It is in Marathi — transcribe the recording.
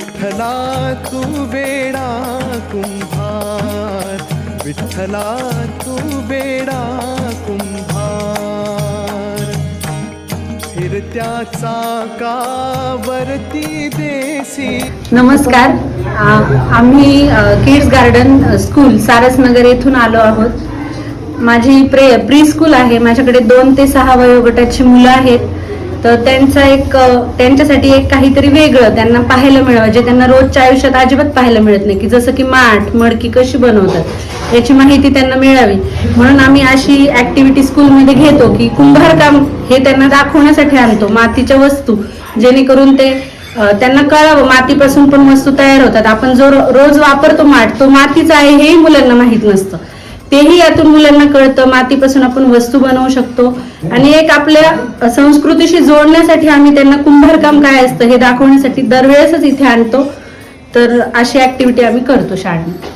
विठ्ठला तू बेडा कुंभार विठ्ठला तू बेडा कुंभार फिरत्या चाकावरती देसी नमस्कार. आम्ही किड्स गार्डन स्कूल सारसनगर येथून आलो आहोत. माझी प्रे प्री स्कूल आहे. माझ्याकडे दोन ते सहा वयोगटाची मुलं आहेत. तर त्यांचा एक त्यांच्यासाठी एक काहीतरी वेगळं त्यांना पाहायला मिळावं जे त्यांना रोजच्या आयुष्यात अजिबात पाहायला मिळत नाही की जसं की माठ मडकी कशी बनवतात याची माहिती त्यांना मिळावी. म्हणून आम्ही अशी ऍक्टिव्हिटी स्कूलमध्ये घेतो की कुंभारकाम हे त्यांना दाखवण्यासाठी आणतो मातीच्या वस्तू जेणेकरून ते त्यांना कळावं मातीपासून पण वस्तू तयार होतात. आपण जो रोज वापरतो माठ तो मातीचा आहे हेही मुलांना माहीत नसतं. तेही यातून मुलांना कळतं. मातीपासून आपण वस्तू बनवू शकतो. आणि एक आपल्या संस्कृतीशी जोडण्यासाठी आम्ही त्यांना कुंभारकाम काय असतं हे दाखवण्यासाठी दरवेळेसच इथे आणतो. तर अशी ऍक्टिव्हिटी आम्ही करतो शाळेत